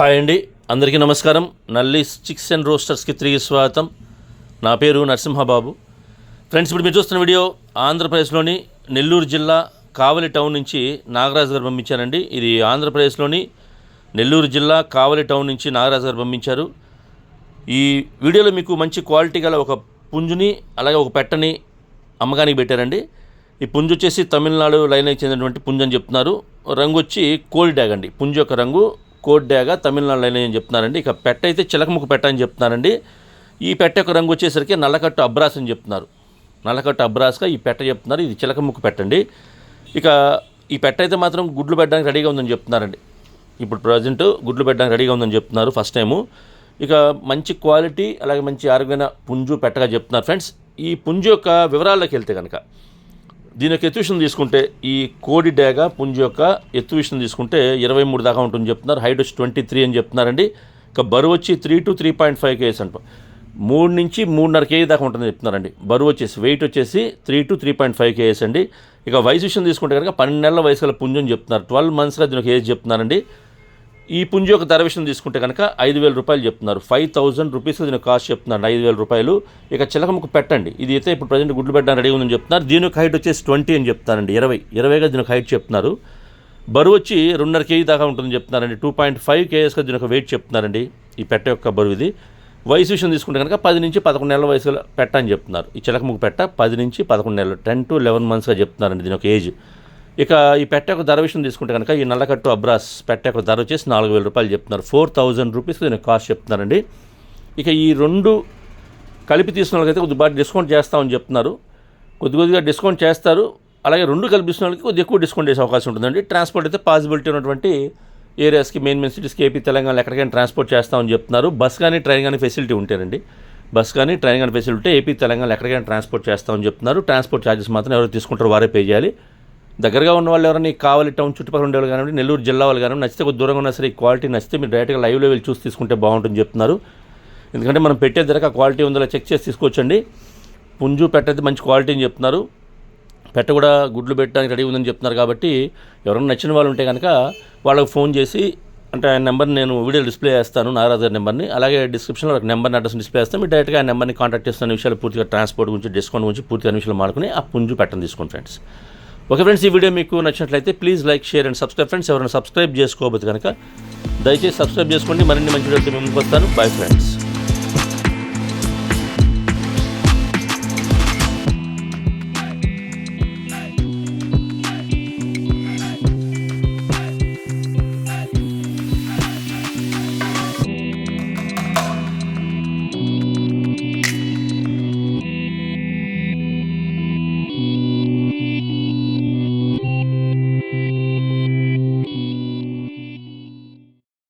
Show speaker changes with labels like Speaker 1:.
Speaker 1: Hi అండి. అందరికీ నమస్కారం. నల్లి చిక్స్ అండ్ రోస్టర్స్కి తిరిగి స్వాగతం. నా పేరు నరసింహబాబు. ఫ్రెండ్స్ ఇప్పుడు మీరు చూస్తున్న వీడియో ఆంధ్రప్రదేశ్లోని నెల్లూరు జిల్లా కావలి టౌన్ నుంచి నాగరాజు గారు పంపించారండి. ఇది ఆంధ్రప్రదేశ్లోని నెల్లూరు జిల్లా కావలి టౌన్ నుంచి నాగరాజు గారు పంపించారు. ఈ వీడియోలో మీకు మంచి క్వాలిటీ గల ఒక పుంజుని అలాగే ఒక పెట్టని అమ్మకానికి పెట్టారండి. ఈ పుంజు వచ్చేసి తమిళనాడు లైన్కి చెందినటువంటి పుంజు అని చెప్తున్నారు. రంగు వచ్చి కోడి డ్యాగ్ అండి. పుంజు యొక్క రంగు కోడి డ్యాగా తమిళనాడు లైన్ అని చెప్తున్నారండి. ఇక పెట్ట అయితే చిలకముఖ పెట్ట అని చెప్తున్నారండి. ఈ పెట్ట యొక్క రంగు వచ్చేసరికి నల్లకట్టు అబ్రాస్ అని చెప్తున్నారు. నల్లకట్టు అబ్రాస్గా ఈ పెట్ట చెప్తున్నారు. ఇది చిలకముఖ పెట్టండి ఇక ఈ పెట్ట అయితే మాత్రం గుడ్లు పెట్టడానికి రెడీగా ఉందని చెప్తున్నారండి. ఇప్పుడు ప్రజెంట్ గుడ్లు పెట్టడానికి రెడీగా ఉందని చెప్తున్నారు ఫస్ట్ టైము. ఇక మంచి క్వాలిటీ అలాగే మంచి ఆరోగ్యమైన పుంజు పెట్టగా చెప్తున్నారు. ఫ్రెండ్స్ ఈ పుంజు యొక్క వివరాల్లోకి వెళ్తే కనుక దీని యొక్క ఎత్తు విషయం తీసుకుంటే ఈ కోడి డేగ పుంజు యొక్క ఎత్తు విషయం తీసుకుంటే ఇరవై మూడు దాకా ఉంటుంది చెప్తున్నారు. హైట్ వచ్చి ట్వంటీ త్రీ అని చెప్తున్నారండి. ఇక బరువు వచ్చి three to three point five kgs అంట. మూడు నుంచి మూడున్నర కేజీ దాకా ఉంటుందని చెప్తున్నారండి. బరువు వచ్చేసి వెయిట్ వచ్చేసి three to three point five kgs అండి. ఇక వయసు విషయం తీసుకుంటే కనుక పన్నెండు నెలల వయసు గల పుంజు అని చెప్తున్నారు. ట్వెల్వ్ మంత్స్లో దీనికి ఒక ఏజ్ చెప్తున్నారండి. ఈ పుంజు యొక్క ధర విషయం తీసుకుంటే కనుక ఐదు వేల రూపాయలు చెప్తున్నారు. ఫైవ్ థౌసండ్ రూపీస్ దీని కాస్ట్ చెప్తున్నాను ఐదు వేల రూపాయలు. ఇక చిలకముకు పెట్టండి. ఇది అయితే ఇప్పుడు ప్రజెంట్ గుడ్లు పెట్టడానికి రెడీ ఉందని చెప్తున్నారు. దీని యొక్క హైట్ వచ్చేసి ట్వంటీ అని చెప్తారండి ఇరవై. ఇరవైగా దీని హైట్ చెప్తున్నారు. బరువు వచ్చి రెండున్నర కేజీ దాకా ఉంటుందని చెప్తున్నారండి. టూ పాయింట్ ఫైవ్ కేజెస్గా దీని యొక్క వెయిట్ చెప్తున్నారండి. ఈ పెట్ట యొక్క బరువు ఇది. వయసు విషయం తీసుకుంటే కనుక పది నుంచి పదకొండు నెలల వయసులో పెట్ట అని చెప్తున్నారు. ఈ చిలకముకు పెట్ట పది నుంచి పదకొండు నెలలు టెన్ టు లెవెన్ మంత్స్గా చెప్తున్నారండి దీని యొక్క ఏజ్. ఇక ఈ పెట్ట ధర విషయం తీసుకుంటే కనుక ఈ నల్లకట్టు అబ్రాస్ పెట్ట ధర వచ్చేసి నాలుగు వేల రూపాయలు చెప్తున్నారు. ఫోర్ థౌజండ్ రూపీస్ దీని కాస్ట్ చెప్తున్నారండి. ఇక ఈ రెండు కలిపి తీసుకున్న వాళ్ళకైతే కొద్దిగా బాగా డిస్కౌంట్ చేస్తామని చెప్తున్నారు. కొద్ది కొద్దిగా డిస్కౌంట్ చేస్తారు. అలాగే రెండు కల్పిస్తున్న వాళ్ళకి కొద్దిగా ఎక్కువ డిస్కౌంట్ చేసే అవకాశం ఉంటుందండి. ట్రాన్స్పోర్ట్ అయితే పాసిబిలిటీ ఉన్నటువంటి ఏరియాస్కి మెయిన్ మెయిన్ సిటీస్కి ఏపీ తెలంగాణ ఎక్కడికైనా ట్రాన్స్పోర్ట్ చేస్తామని చెప్తున్నారు. బస్ కానీ ట్రైన్ కానీ ఫెసిలిటీ ఉంటారండి బస్ కానీ ట్రైన్ కానీ ఫెసిలిటీ ఏపీ తెలంగాణ ఎక్కడికైనా ట్రాన్స్పోర్ట్ చేస్తామని చెప్తున్నారు. ట్రాన్స్పోర్ట్ ఛార్జెస్ మాత్రం ఎవరు తీసుకుంటారో వారే పే చేయాలి. దగ్గరగా ఉన్న వాళ్ళు ఎవరైనా కావాలి టౌన్ చుట్టుపక్కల ఉండేవాళ్ళు కానివ్వండి నెల్లూరు జిల్లా వాళ్ళు కానివ్వండి నచ్చితే కొద్ది దూరంగా ఉన్నా సరే ఈ క్వాలిటీ నచ్చితే మీరు డైరెక్ట్గా లైవ్లో వెళ్ళి చూసి తీసుకుంటే బాగుంటుంది చెప్తున్నారు. ఎందుకంటే మనం పెట్టే ధరకు ఆ క్వాలిటీ ఉందో చెక్ చేసి తీసుకోవచ్చండి. పుంజు పెట్టయితే మంచి క్వాలిటీ అని చెప్తున్నారు. పెట్ట కూడా గుడ్లు పెట్టడానికి రెడీ ఉందని చెప్తున్నారు కాబట్టి ఎవరైనా నచ్చిన వాళ్ళు ఉంటే కనుక వాళ్ళకి ఫోన్ చేసి అంటే ఆయన నెంబర్ నేను వీడియో డిస్ప్లే చేస్తాను నాగరాజు గారి నెంబర్ని అలాగే డిస్క్రిప్షన్లో ఒక నెంబర్ అడ్రస్ డిస్ప్లే చేస్తాను. మీరు డైరెక్ట్గా ఆ నెంబర్ని కాంటాక్ట్ చేస్తున్న విషయాలు పూర్తిగా ట్రాన్స్పోర్ట్ గురించి డిస్కౌంట్ గురించి పూర్తిగా విషయాలు మాడుకుని ఆ పుంజు పెట్టని తీసుకోండి ఫ్రెండ్స్ ఓకే ఫ్రెండ్స్ ఈ వీడియో మీకు నచ్చినట్లయితే please like share and subscribe. Friends ఎవరైనా సబ్స్క్రైబ్ చేసుకోవద్దు కనుక దయచేసి సబ్స్క్రైబ్ చేసుకోండి. మరిన్ని మంచి వీడియోస్ మేము వస్తాను. Bye friends